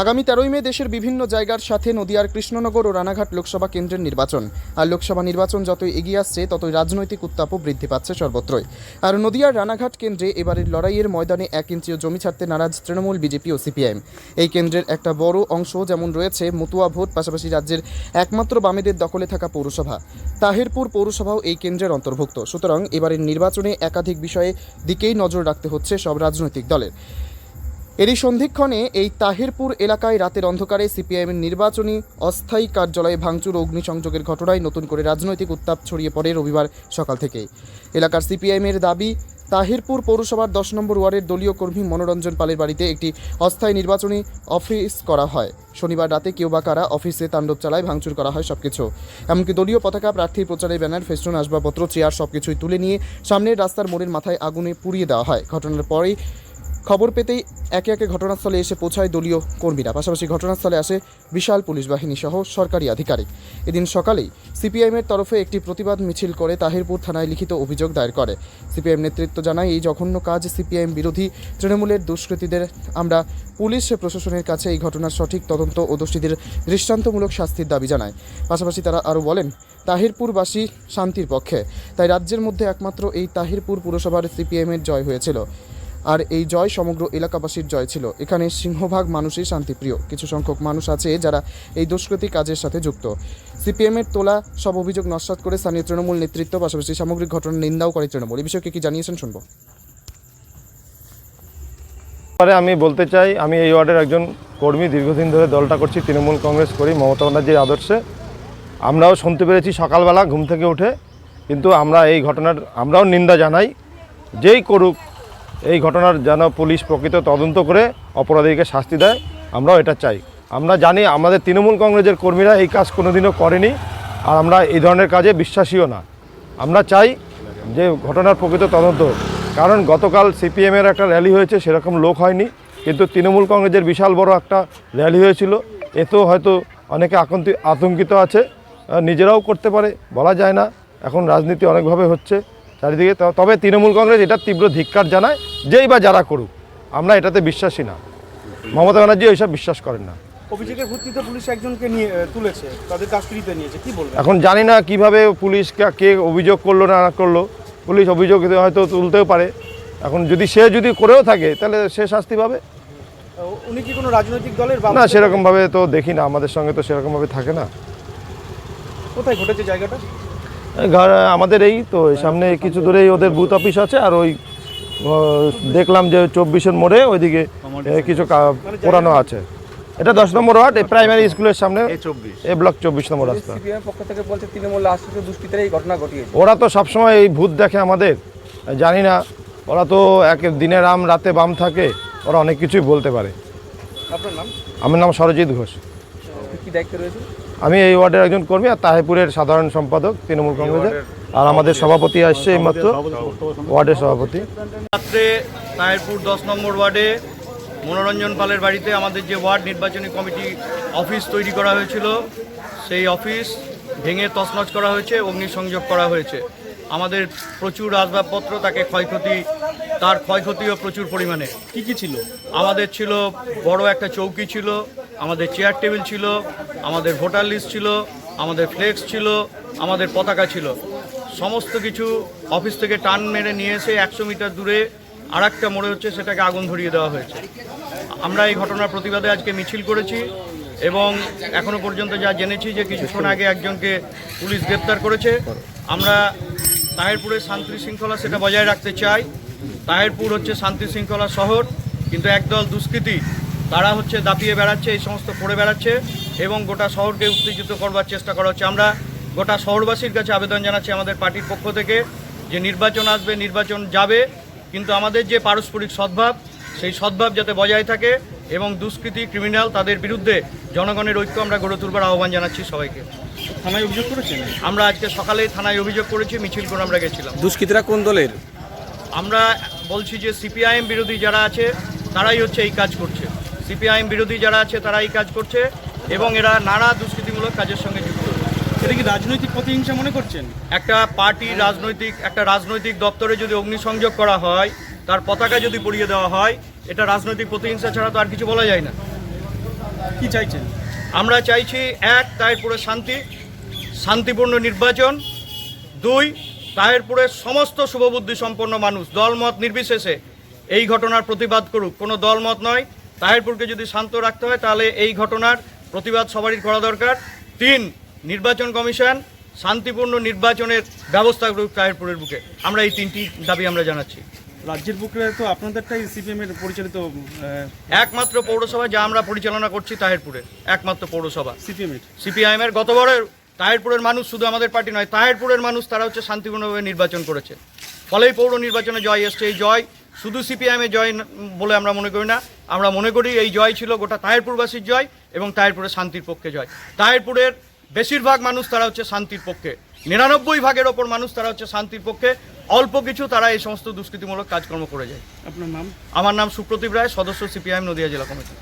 আগামী তেরোই মে দেশের বিভিন্ন জায়গার সাথে নদিয়ার কৃষ্ণনগর ও রানাঘাট লোকসভা কেন্দ্রের নির্বাচন। আর লোকসভা নির্বাচন যতই এগিয়ে আসছে, ততই রাজনৈতিক উত্তাপও বৃদ্ধি পাচ্ছে সর্বত্রই। আর নদিয়ার রানাঘাট কেন্দ্রে এবারের লড়াইয়ের ময়দানে এক ইঞ্চিও জমি ছাড়তে নারাজ তৃণমূল, বিজেপি ও সিপিআইএম। এই কেন্দ্রের একটা বড় অংশ যেমন রয়েছে মতুয়া ভোট, পাশাপাশি রাজ্যের একমাত্র বামেদের দখলে থাকা পৌরসভা। তাহিরপুর পৌরসভাও এই কেন্দ্রের অন্তর্ভুক্ত। সুতরাং এবারের নির্বাচনে একাধিক বিষয়ে দিকেই নজর রাখতে হচ্ছে সব রাজনৈতিক দলের। এরই সন্ধিক্ষণে এই তাহিরপুর এলাকায় রাতের অন্ধকারে সিপিআইএমের নির্বাচনী অস্থায়ী কার্যালয়ে ভাঙচুর অগ্নিসংযোগের ঘটনায় নতুন করে রাজনৈতিক উত্তাপ ছড়িয়ে পড়ে রবিবার সকাল থেকেই। এলাকার সিপিআইএমের দাবি, তাহিরপুর পৌরসভার দশ নম্বর ওয়ার্ডের দলীয় কর্মী মনোরঞ্জন পালের বাড়িতে একটি অস্থায়ী নির্বাচনী অফিস করা হয়। শনিবার রাতে কেউ বা কারা অফিসে তাণ্ডব চালায়, ভাঙচুর করা হয় সবকিছু। এমনকি দলীয় পতাকা প্রার্থীর প্রচারের ব্যানার, ফেস্টুন, আসবাবপত্র, চেয়ার সবকিছুই তুলে নিয়ে সামনের রাস্তার মোড়ের মাথায় আগুনে পুড়িয়ে দেওয়া হয়। ঘটনার পরেই খবর পেতেই একে একে ঘটনাস্থলে এসে পৌঁছায় দলীয় কর্মীরা। পাশাপাশি ঘটনাস্থলে আসে বিশাল পুলিশ বাহিনী সহ সরকারি আধিকারিক। এদিন সকালেই সিপিআইএমের তরফে একটি প্রতিবাদ মিছিল করে তাহিরপুর থানায় লিখিত অভিযোগ দায়ের করে। সিপিআইএম নেতৃত্ব জানায়, এই জঘন্য কাজ সিপিআইএম বিরোধী তৃণমূলের দুষ্কৃতীদের। আমরা পুলিশ প্রশাসনের কাছে এই ঘটনার সঠিক তদন্ত ও দোষীদের দৃষ্টান্তমূলক শাস্তির দাবি জানায়। পাশাপাশি তারা আরও বলেন, তাহিরপুরবাসী শান্তির পক্ষে। তাই রাজ্যের মধ্যে একমাত্র এই তাহিরপুর পুরসভার সিপিএমের জয় হয়েছিল। আর এই জয় সমগ্র এলাকাবাসীর জয় ছিল। এখানে সিংহভাগ মানুষই শান্তিপ্রিয়। কিছু সংখ্যক মানুষ আছে যারা এই দুষ্কৃতী কাজের সাথে যুক্ত। সিপিএমের তোলা সব অভিযোগ নস্বাত করে স্থানীয় তৃণমূল নেতৃত্ব, পাশাপাশি সামগ্রিক ঘটনার নিন্দাও করে তৃণমূল। এই বিষয়ে কি জানিয়েছেন শুনব। ব্যাপারে আমি বলতে চাই, আমি এই ওয়ার্ডের একজন কর্মী, দীর্ঘদিন ধরে দলটা করছি, তৃণমূল কংগ্রেস করি, মমতা ব্যানার্জির আদর্শে। আমরাও শুনতে পেরেছি সকালবেলা ঘুম থেকে উঠে, কিন্তু আমরা এই ঘটনার, আমরাও নিন্দা জানাই। যেই করুক এই ঘটনার যেন পুলিশ প্রকৃত তদন্ত করে অপরাধীকে শাস্তি দেয়, আমরাও এটা চাই। আমরা জানি আমাদের তৃণমূল কংগ্রেসের কর্মীরা এই কাজ কোনোদিনও করেনি, আর আমরা এই ধরনের কাজে বিশ্বাসীও না। আমরা চাই যে ঘটনার প্রকৃত তদন্ত কারণ গতকাল সিপিএমের একটা র্যালি হয়েছে, সেরকম লোক হয়নি, কিন্তু তৃণমূল কংগ্রেসের বিশাল বড় একটা র্যালি হয়েছিল। এতেও হয়তো অনেকে আকন্তি আতঙ্কিত আছে নিজেরাও করতে পারে, বলা যায় না। এখন রাজনীতি অনেকভাবে হচ্ছে চারিদিকে। তবে তৃণমূল কংগ্রেস এটার তীব্র ধিক্কার জানায়। যেই বা যারা করুক আমরা এটাতে বিশ্বাসী না। মমতা ব্যানার্জি ওইসব বিশ্বাস করেন না। অভিযোগের ভিত্তিতে পুলিশ একজনকে নিয়ে তুলেছে তাদের কাস্টডিতে নিয়েছে কি বলবেন? এখন জানি না কীভাবে পুলিশ কে অভিযোগ করল না করল। পুলিশ অভিযোগ হয়তো তুলতেও পারে। এখন যদি সে যদি করেও থাকে তাহলে সে শাস্তি পাবে। উনি কি কোনো রাজনৈতিক দলের না সেরকমভাবে তো দেখি না আমাদের সঙ্গে তো সেরকমভাবে থাকে না। কোথায় ঘটেছে জায়গাটা? আমাদের এই তো সামনে কিছু দূরেই ওদের বুথ অফিস আছে আর ওই দেখলাম যে চব্বিশের মোড়ে ওইদিকে কিছু কা- পোড়ানো আছে। এটা দশ নম্বর ওয়ার্ড এই প্রাইমারি স্কুলের সামনে এ ব্লক চব্বিশ নম্বর রাস্তা। পক্ষ থেকে বলছে তৃণমূল আশ্রিত দুষ্কৃতীরা এই ঘটনা ঘটিয়েছে। ওরা তো সবসময় এই ভূত দেখে আমাদের জানি না ওরা তো এক দিনে রাম রাতে বাম থাকে ওরা অনেক কিছুই বলতে পারে। আপনার নাম? আমার নাম সরজিৎ ঘোষ। কি দায়িত্ব রয়েছে আমি এই ওয়ার্ডের একজন কর্মী আর তাহেপুরের সাধারণ সম্পাদক তৃণমূল কংগ্রেসের। আর আমাদের সভাপতি আসছে এইমাত্র ওয়ার্ডের সভাপতি। রাত্রে তাহেরপুর দশ নম্বর ওয়ার্ডে মনোরঞ্জন পালের বাড়িতে আমাদের যে ওয়ার্ড নির্বাচনী কমিটি অফিস তৈরি করা হয়েছিল সেই অফিস ভেঙে তছনছ করা হয়েছে অগ্নিসংযোগ করা হয়েছে। আমাদের প্রচুর আসবাবপত্র তাকে ক্ষয়ক্ষতি তার ক্ষয়ক্ষতিও প্রচুর পরিমাণে। কি কি ছিল? আমাদের ছিল বড় একটা চৌকি ছিল আমাদের চেয়ার টেবিল ছিল আমাদের ভোটার লিস্ট ছিল আমাদের ফ্লেক্স ছিল আমাদের পতাকা ছিল। সমস্ত কিছু অফিস থেকে টান মেরে নিয়ে এসে একশো মিটার দূরে আর একটা মোড়ে হচ্ছে সেটাকে আগুন ধরিয়ে দেওয়া হয়েছে। আমরা এই ঘটনার প্রতিবাদে আজকে মিছিল করেছি এবং এখনও পর্যন্ত যা জেনেছি যে কিছুক্ষণ আগে একজনকে পুলিশ গ্রেপ্তার করেছে। আমরা তাহেরপুরের শান্তি শৃঙ্খলা সেটা বজায় রাখতে চাই। তাহেরপুর হচ্ছে শান্তি শৃঙ্খলা শহর, কিন্তু একদল দুষ্কৃতী, তারা হচ্ছে দাপিয়ে বেড়াচ্ছে, এই সমস্ত করে বেড়াচ্ছে এবং গোটা শহরকে উত্তেজিত করবার চেষ্টা করা হচ্ছে। আমরা গোটা শহরবাসীর কাছে আবেদন জানাচ্ছি আমাদের পার্টির পক্ষ থেকে যে নির্বাচন আসবে নির্বাচন যাবে কিন্তু আমাদের যে পারস্পরিক সদ্ভাব সেই সদ্ভাব যাতে বজায় থাকে এবং দুষ্কৃতী ক্রিমিনাল তাদের বিরুদ্ধে জনগণের ঐক্য আমরা গড়ে তুলবার আহ্বান জানাচ্ছি সবাইকে। থানায় অভিযোগ করেছেন? আমরা আজকে সকালে থানায় অভিযোগ করেছি মিছিল করে আমরা গেছিলাম। দুষ্কৃতীরা কোন দলের? আমরা বলছি যে সিপিআইএম বিরোধী যারা আছে তারাই হচ্ছে এই কাজ করছে। সিপিআইএম বিরোধী যারা আছে তারা এই কাজ করছে এবং এরা নানা দুষ্কৃতিমূলক কাজের সঙ্গে এটা কি রাজনৈতিক প্রতিহিংসা মনে করছেন? একটা পার্টি রাজনৈতিক একটা রাজনৈতিক দপ্তরে যদি অগ্নিসংযোগ করা হয় তার পতাকা যদি পরিয়ে দেওয়া হয় এটা রাজনৈতিক প্রতিহিংসা ছাড়া তো আর কিছু বলা যায় না। কি চাইছেন? আমরা চাইছি এক তাহেরপুরের শান্তি শান্তিপূর্ণ নির্বাচন দুই তাহেরপুরের সমস্ত শুভবুদ্ধি সম্পন্ন মানুষ দলমত নির্বিশেষে এই ঘটনার প্রতিবাদ করুক। কোনো দলমত নয় তাহেরপুরকে যদি শান্ত রাখতে হয় তাহলে এই ঘটনার প্রতিবাদ সবারই করা দরকার। তিন নির্বাচন কমিশন শান্তিপূর্ণ নির্বাচনের ব্যবস্থা করুক তাহেরপুরের বুকে। আমরা এই তিনটি দাবি আমরা জানাচ্ছি। রাজ্যের বুকে তো আপনাদেরটাই সিপিএম এর পরিচালিত একমাত্র পৌরসভা যা আমরা পরিচালনা করছি তাহেরপুরে একমাত্র পৌরসভা। সিপিএম এর। সিপিআইএমের গতবারের তাহেরপুরের মানুষ শুধু আমাদের পার্টি নয় তাহেরপুরের মানুষ তারা হচ্ছে শান্তিপূর্ণভাবে নির্বাচন করেছে। ফলেই পৌর নির্বাচনে জয় এসছে এই জয় শুধু সিপিআইএমের জয় বলে আমরা মনে করি না। আমরা মনে করি এই জয় ছিল গোটা তাহেরপুরবাসীর জয় এবং তাহেরপুরের শান্তির পক্ষে জয়। তাহেরপুরের বেশিরভাগ মানুষ তারা হচ্ছে শান্তির পক্ষে। নিরানব্বই ভাগের ওপর মানুষ তারা হচ্ছে শান্তির পক্ষে। অল্প কিছু তারা এই সমস্ত দুষ্কৃতিমূলক কাজকর্ম করে যায়। আপনার নাম? আমার নাম সুপ্রতিভ রায় সদস্য সিপিআইএম নদিয়া জেলা কমিটি।